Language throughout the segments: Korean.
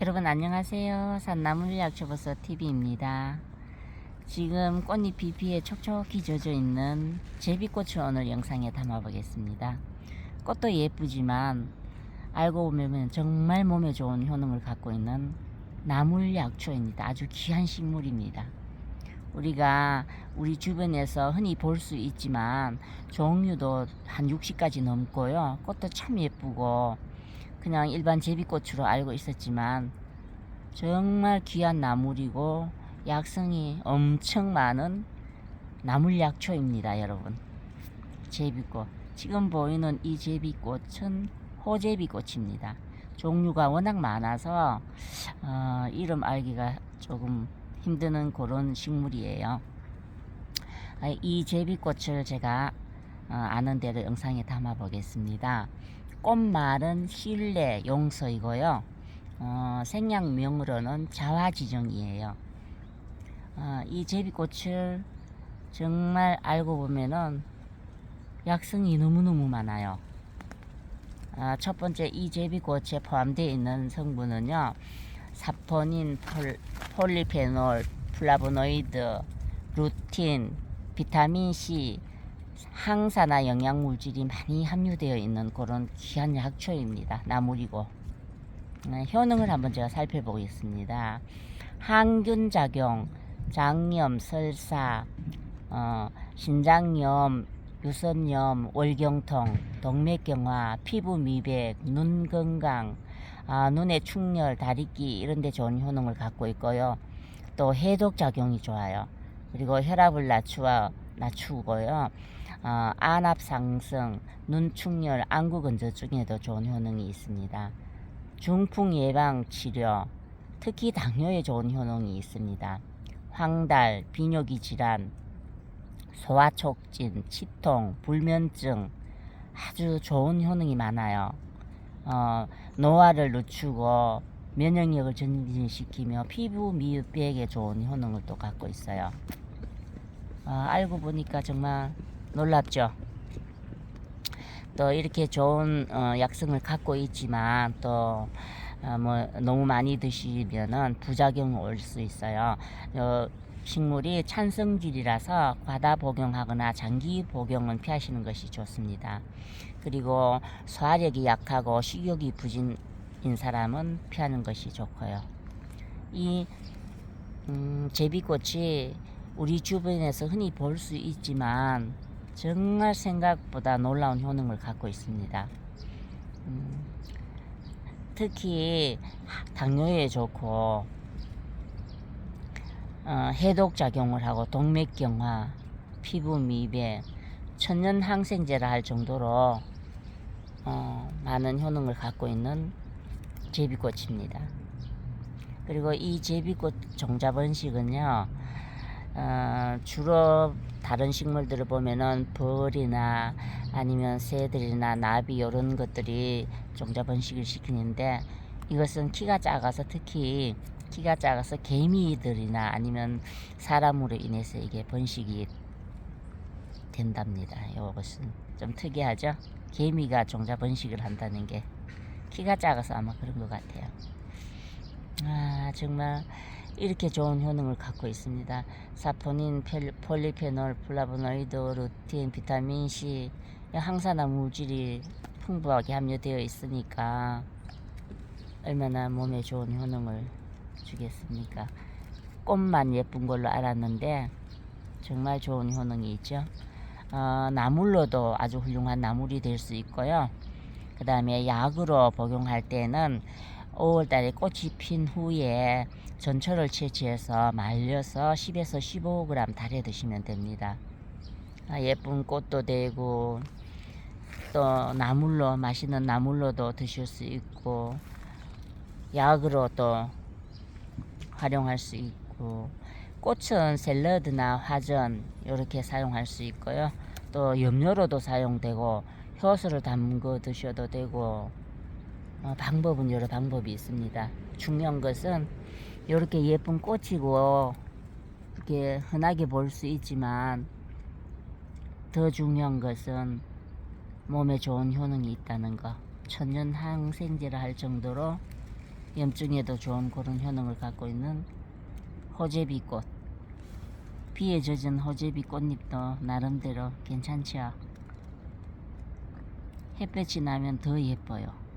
여러분 안녕하세요. 산나물약초버섯 TV입니다. 지금 꽃잎이 비에 촉촉히 젖어 있는 제비꽃을 오늘 영상에 담아보겠습니다. 꽃도 예쁘지만 알고 보면 정말 몸에 좋은 효능을 갖고 있는 나물약초입니다. 아주 귀한 식물입니다. 우리가 우리 주변에서 흔히 볼 수 있지만 종류도 한 60가지 넘고요. 꽃도 참 예쁘고 그냥 일반 제비꽃으로 알고 있었지만 정말 귀한 나물이고 약성이 엄청 많은 나물약초입니다, 여러분. 제비꽃. 지금 보이는 이 제비꽃은 호제비꽃입니다. 종류가 워낙 많아서 어, 이름 알기가 조금 힘드는 그런 식물이에요. 아, 이 제비꽃을 제가 어, 아는 대로 영상에 담아 보겠습니다. 꽃말은 신뢰 용서이고요. 어, 생략명으로는 자화지정이에요. 어, 이 제비꽃을 정말 알고 보면은 약성이 너무너무 많아요. 아, 첫 번째 이 제비꽃에 포함되어 있는 성분은요. 사포닌, 폴, 폴리페놀, 플라보노이드, 루틴, 비타민 C, 항산화 영양 물질이 많이 함유되어 있는 그런 귀한 약초입니다. 나물이고. 네, 효능을 한번 제가 살펴보겠습니다. 항균 작용, 장염, 설사, 어, 신장염, 유선염, 월경통, 동맥경화, 피부 미백, 눈 건강, 아, 눈의 충혈, 다리끼 이런 데 좋은 효능을 갖고 있고요. 또 해독 작용이 좋아요. 그리고 혈압을 낮추어 낮추고요. 어, 안압 상승, 눈 충혈, 안구 건조증에도 좋은 효능이 있습니다. 중풍 예방 치료, 특히 당뇨에 좋은 효능이 있습니다. 황달, 비뇨기 질환, 소화 촉진, 치통, 불면증 아주 좋은 효능이 많아요. 어, 노화를 늦추고 면역력을 증진시키며 피부 미백에 좋은 효능을 또 갖고 있어요. 어, 알고 보니까 정말 놀랍죠. 또 이렇게 좋은 어, 약성을 갖고 있지만 또 어, 뭐 너무 많이 드시면은 부작용이 올수 있어요. 어, 식물이 찬성질이라서 과다 복용하거나 장기 복용은 피하시는 것이 좋습니다. 그리고 소화력이 약하고 식욕이 부진인 사람은 피하는 것이 좋고요. 이 음, 제비꽃이 우리 주변에서 흔히 볼 수 있지만 정말 생각보다 놀라운 효능을 갖고 있습니다. 음, 특히 당뇨에 좋고 어, 해독 작용을 하고 동맥 경화, 피부 미백, 천연 항생제라 할 정도로 어, 많은 효능을 갖고 있는 제비꽃입니다. 그리고 이 제비꽃 종자 번식은요, 어, 주로 다른 식물들을 보면은 벌이나 아니면 새들이나 나비 이런 것들이 종자 번식을 시키는데 이것은 키가 작아서 특히 키가 작아서 개미들이나 아니면 사람으로 인해서 이게 번식이 된답니다. 이것은 좀 특이하죠? 개미가 종자 번식을 한다는 게 키가 작아서 아마 그런 것 같아요. 아 정말 이렇게 좋은 효능을 갖고 있습니다. 사포닌, 펠- 폴리페놀, 플라보노이드, 루틴, 비타민 C, 항산화 물질이 풍부하게 함유되어 있으니까 얼마나 몸에 좋은 효능을 주겠습니까? 꽃만 예쁜 걸로 알았는데 정말 좋은 효능이 있죠. 어, 나물로도 아주 훌륭한 나물이 될 수 있고요. 그 다음에 약으로 복용할 때는 5월달에 꽃이 핀 후에 전초를 채취해서 말려서 10에서 15g 달여 드시면 됩니다. 아, 예쁜 꽃도 되고 또 나물로 맛있는 나물로도 드실 수 있고 약으로 또 활용할 수 있고 꽃은 샐러드나 화전 이렇게 사용할 수 있고요. 또 염료로도 사용되고 효소를 담궈 드셔도 되고 어, 방법은 여러 방법이 있습니다. 중요한 것은 이렇게 예쁜 꽃이고 이렇게 흔하게 볼 수 있지만 더 중요한 것은 몸에 좋은 효능이 있다는 거. 천연 항생제라 할 정도로 염증에도 좋은 그런 효능을 갖고 있는 호제비꽃. 비에 젖은 호제비 꽃잎도 나름대로 괜찮죠. 햇볕이 나면 더 예뻐요.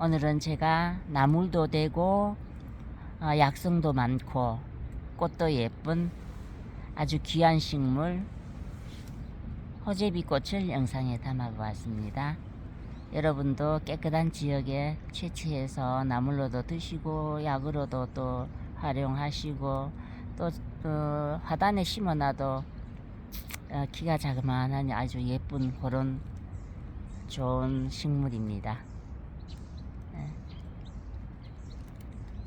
오늘은 제가 나물도 되고 어, 약성도 많고 꽃도 예쁜 아주 귀한 식물 호제비 꽃을 영상에 담아 보았습니다. 여러분도 깨끗한 지역에 채취해서 나물로도 드시고 약으로도 또 활용하시고 또 어, 화단에 심어놔도 어, 키가 자그마한 아주 예쁜 그런 좋은 식물입니다.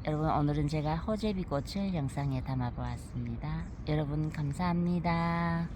여러분 오늘은 제가 호제비 꽃을 영상에 담아 보았습니다. 여러분 감사합니다.